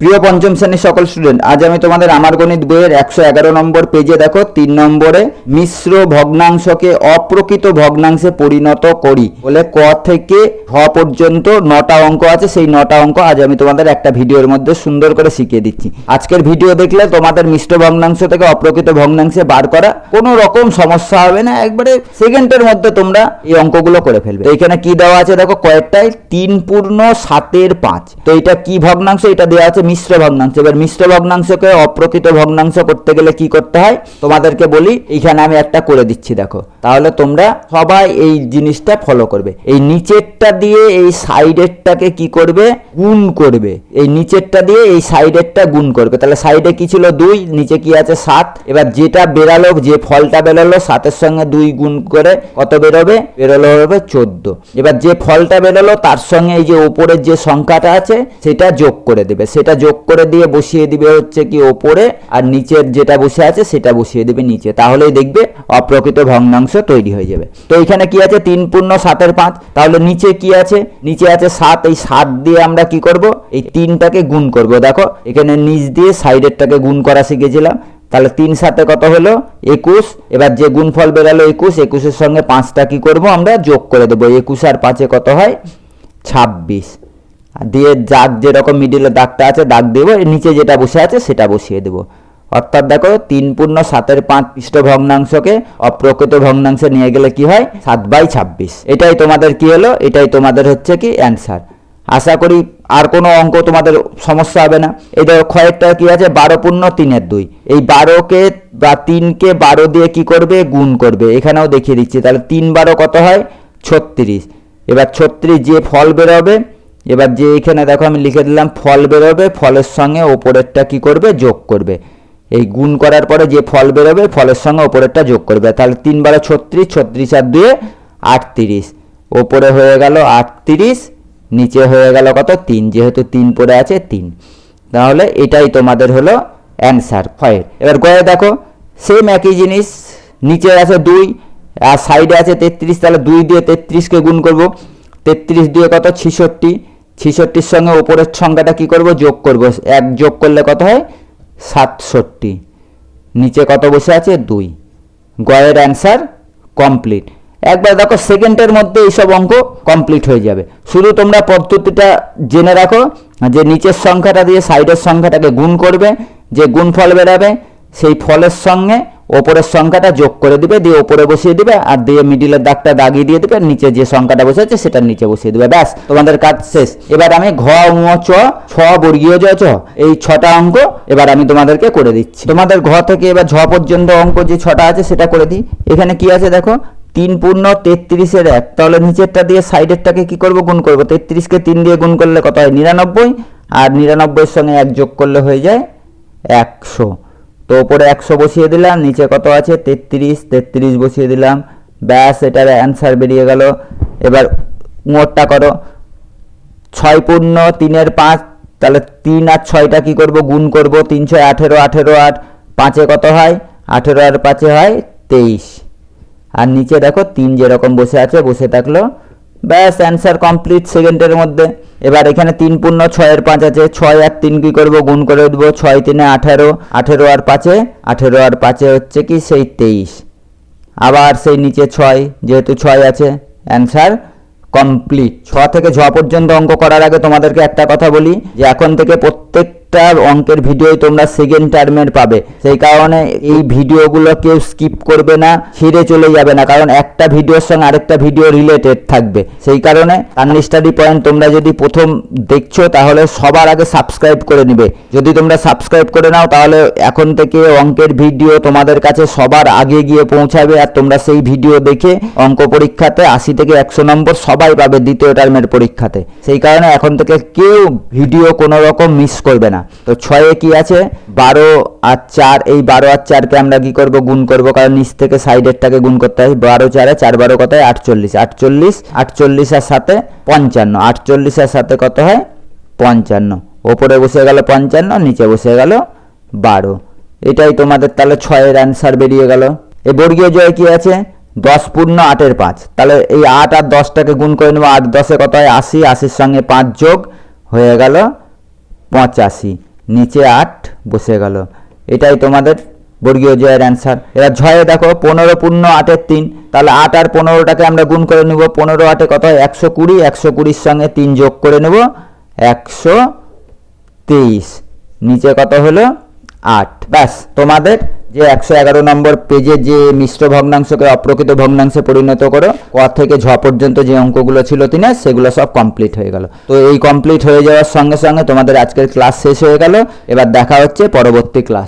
প্রিয় পঞ্চম শ্রেণির সকল স্টুডেন্ট আজ আমি তোমাদের আমার গণিত বইয়ের একশো এগারো নম্বর পেজে দেখো, তিন নম্বরে মিশ্র ভগ্নাংশকে অপ্রকৃত ভগ্নাংশে পরিণত করি। বলে ক থেকে হ পর্যন্ত নটা অঙ্ক আছে, সেই নটা অঙ্ক আজ আমি তোমাদের একটা ভিডিওর মধ্যে সুন্দর করে শিখিয়ে দিচ্ছি। আজকের ভিডিও দেখলে তোমাদের মিশ্র ভগ্নাংশ থেকে অপ্রকৃত ভগ্নাংশে বার করা কোনো রকম সমস্যা হবে না, একবারে সেকেন্ডের মধ্যে তোমরা এই অঙ্কগুলো করে ফেলবে। এখানে কি দেওয়া আছে দেখো কয়েকটাই তিন পূর্ণ সাতের পাঁচ। তো এটা কি ভগ্নাংশ? এটা দেওয়া আছে মিশ্র ভগ্নাংশ। এবার মিশ্র ভগ্নাংশকে অপ্রকৃত ভগ্নাংশ করতে গেলে কি করতে হয়? তোমাদেরকে বলি এইখানে আমি একটা করে দিচ্ছি, দেখো। তাহলে তোমরা সবাই এই জিনিসটা ফলো করবে। এই নিচেরটা দিয়ে এই সাইডেরটাকে কি করবে? গুণ করবে। এই নিচেরটা দিয়ে এই সাইডেরটা গুণ করবে। তাহলে সাইডে কি ছিল দুই, নিচে কি আছে সাত? এবার যেটা বেরালো, যে ফলটা বেরোলো, সাতের সঙ্গে দুই গুণ করে কত বেরোবে? বেরোলো হবে চোদ্দ। এবার যে ফলটা বেরোলো, তার সঙ্গে এই যে ওপরের যে সংখ্যাটা আছে, সেটা যোগ করে দেবে। সেটা যোগ করে দিয়ে বসিয়ে দিবে হচ্ছে কি ওপরে, আর নিচের যেটা বসে আছে, সেটা বসিয়ে দেবে নিচে। তাহলেই দেখবে অপ্রকৃত ভগ্নাংশ তৈরি হয়ে যাবে। তো এখানে কি আছে? তিন পূর্ণ সাতের পাঁচ। তাহলে নিচে কি আছে? নিচে আছে সাত। এই সাত দিয়ে আমরা কি করব? এই তিনটাকে গুণ করব। দেখো, এখানে নিচ দিয়ে সাইডেরটাকে গুণ করা শিখেছিলাম। তাহলে তিন সাথে কত হলো? একুশ। এবার যে গুণফল বেরালো একুশ, একুশের সঙ্গে পাঁচটা কি করব? আমরা যোগ করে দেবো। একুশ আর পাঁচে কত হয়? ছাব্বিশ। দিয়ে দাগ যেরকম মিডিলে দাগটা আছে, দাগ দেবো। নিচে যেটা বসে আছে, সেটা বসিয়ে দেবো। অর্থাৎ দেখো, তিন পূর্ণ সাতের পাঁচ পৃষ্ঠ ভগ্নাংশকে অপ্রকৃত ভগ্নাংশে নিয়ে গেলে কি হয়? সাত বাই ছাব্বিশ। এটাই তোমাদের কি হলো? এটাই তোমাদের হচ্ছে কি অ্যান্সার আশা করি আর কোনো অঙ্ক তোমাদের সমস্যা হবে না। এই দেখো, ক্ষয়েরটা কি আছে? বারো পূর্ণ তিনের দুই। এই বারোকে বা তিনকে বারো দিয়ে কি করবে? গুণ করবে। এখানেও দেখিয়ে দিচ্ছি। তাহলে তিন বারো কত হয়? ছত্রিশ। এবার ছত্রিশ যে ফল বেরোবে, এবার যে এখানে দেখো আমি লিখে দিলাম, ফল বেরোবে, ফলের সঙ্গে ওপরেরটা কি করবে? যোগ করবে। এই গুণ করার পরে যে ফল বেরোবে, ফলের সঙ্গে ওপরেরটা যোগ করবে তাহলে তিন বারো ছত্রিশ ছত্রিশ আর দুয়ে আটত্রিশ। ওপরে হয়ে গেল আটত্রিশ, নিচে হয়ে গেল কত? তিন। যেহেতু তিন পড়ে আছে, তিন। তাহলে এটাই তোমাদের হলো অ্যান্সার ক্ষয়ের এবার গয়ে দেখো, সেম একই জিনিস, নিচে আছে দুই, আর সাইডে আছে তেত্রিশ, তাহলে দুই দিয়ে তেত্রিশকে গুণ করব। তেত্রিশ দিয়ে কত? ছিষট্টি। ছিষট্টির সঙ্গে ওপরের সংখ্যাটা কি করব? যোগ করব। এক যোগ করলে কত হয়? সাতষট্টি। নিচে কত বসে আছে? দুই। গয়ের অ্যান্সার কমপ্লিট একবার দেখো সেকেন্ডের মধ্যে এইসব অঙ্ক কমপ্লিট হয়ে যাবে। শুধু তোমরা পদ্ধতিটা জেনে রাখো যে নিচের সংখ্যাটা দিয়ে সাইডের সংখ্যাটাকে গুণ করবে, যে গুণ ফল বেরাবে, সেই ফলের সঙ্গে ওপরের সংখ্যাটা যোগ করে দিবে, দিয়ে ওপরে বসিয়ে দিবে, আর দিয়ে মিডিলের দাগটা দাগিয়ে দিয়ে দিবে, নিচে যে সংখ্যাটা বসে আছে সেটার নিচে বসিয়ে দিবে। ব্যাস, তোমাদের কাজ শেষ। এবার আমি ঘ উ চ, ছ বর্গীয় জ, চ, এই ছটা অঙ্ক এবার আমি তোমাদেরকে করে দিচ্ছি। তোমাদের ঘ থেকে এবার ঝ পর্যন্ত অঙ্ক যে ছটা আছে সেটা করে দিই। এখানে কি আছে দেখো? তিন পূর্ণ তেত্রিশের এক। তাহলে নিচেরটা দিয়ে সাইডেরটাকে কি করব? গুণ করব। তেত্রিশকে তিন দিয়ে গুণ করলে কত হয়? নিরানব্বই। আর নিরানব্বইয়ের সঙ্গে এক যোগ করলে হয়ে যায় একশো। তো ওপরে একশো বসিয়ে দিলাম, নিচে কত আছে? তেত্রিশ তেত্রিশ বসিয়ে দিলাম। ব্যাস, এটার অ্যান্সার বেরিয়ে গেল। এবার মোটটা করো। ছয় পূর্ণ, তিনের পাঁচ, তাহলে তিন আর ছয়টা কি করব? গুণ করব তিন ছয় আঠেরো আঠেরো আট। পাঁচে কত হয়? আঠেরো আর পাঁচে হয় তেইশ। আর নিচে দেখো তিন যেরকম বসে আছে, বসে থাকল ব্যাস অ্যান্সার কমপ্লিট সেকেন্ডের মধ্যে। এবার এখানে তিন পূর্ণ ছয়ের পাঁচ আছে। ছয় আর তিন কি করব? গুণ করে দেবো ছয় তিনে আঠেরো আঠেরো আর পাঁচে, আঠেরো আর পাঁচে হচ্ছে কি সেই তেইশ। আবার সেই নিচে ছয়, যেহেতু ছয় আছে অ্যান্সার কমপ্লিট ছ থেকে ছ পর্যন্ত অঙ্ক করার আগে তোমাদেরকে একটা কথা বলি যে এখন থেকে প্রত্যেকটা অঙ্কের ভিডিওই তোমরা সেকেন্ড টার্মের পাবে। সেই কারণে এই ভিডিওগুলো কেউ স্কিপ করবে না, ছিঁড়ে চলে যাবে না, কারণ একটা ভিডিওর সঙ্গে আরেকটা ভিডিও রিলেটেড থাকবে। সেই কারণে আর্ন স্টাডি পয়েন্ট তোমরা যদি প্রথম দেখছ, তাহলে সবার আগে সাবস্ক্রাইব করে নিবে। যদি তোমরা সাবস্ক্রাইব করে নাও, তাহলে এখন থেকে অঙ্কের ভিডিও তোমাদের কাছে সবার আগে গিয়ে পৌঁছাবে, আর তোমরা সেই ভিডিও দেখে অঙ্ক পরীক্ষাতে আশি থেকে একশো নম্বর সবাই পাবে দ্বিতীয় টার্মের পরীক্ষাতে। সেই কারণে এখন থেকে কেউ ভিডিও কোনো রকম মিস করবে না। তো ছয়ে কি আছে? বারো আর চার, এই বারো আর চারকে আমরা কি করব? গুণ করব, কারণ নিচ থেকে সাইডেরটাকে গুণ করতে হয়। বারো চারে, চার বারো কত হয় আটচল্লিশ আটচল্লিশ আটচল্লিশের সাথে পঞ্চান্ন। আটচল্লিশের সাথে কত হয়? পঞ্চান্ন। ওপরে বসে গেল পঞ্চান্ন, নিচে বসে গেল বারো। এটাই তোমাদের তাহলে ছয়ের অ্যান্সার বেরিয়ে গেল। এই বর্গীয় জয় কি আছে? দশ পূর্ণ আটের পাঁচ। তাহলে এই আট আর দশটাকে গুণ করে নেব। আট দশে কত হয়? আশি। আশির সঙ্গে পাঁচ যোগ হয়ে গেল পঁচাশি, নিচে আট, বসে গেল। এটাই তোমাদের বর্গীয় জয়ের অ্যান্সার এবার ঝয়ে দেখো, পনেরো পূর্ণ আটের তিন, তাহলে আট আর পনেরোটাকে আমরা গুণ করে নেব। পনেরো আটে কত একশো কুড়ি, একশো কুড়ির সঙ্গে তিন যোগ করে নেব। একশো তেইশ, নিচে কত হলো? আট। ব্যাস, তোমাদের যে একশো এগারো নম্বর পেজে যে মিশ্র ভগ্নাংশকে অপ্রকৃত ভগ্নাংশে পরিণত করো, ক থেকে ঝ পর্যন্ত যে অঙ্কগুলো ছিল তিনি, সেগুলো সব কমপ্লিট হয়ে গেল। তো এই কমপ্লিট হয়ে যাওয়ার সঙ্গে সঙ্গে তোমাদের আজকের ক্লাস শেষ হয়ে গেল। এবার দেখা হচ্ছে পরবর্তী ক্লাস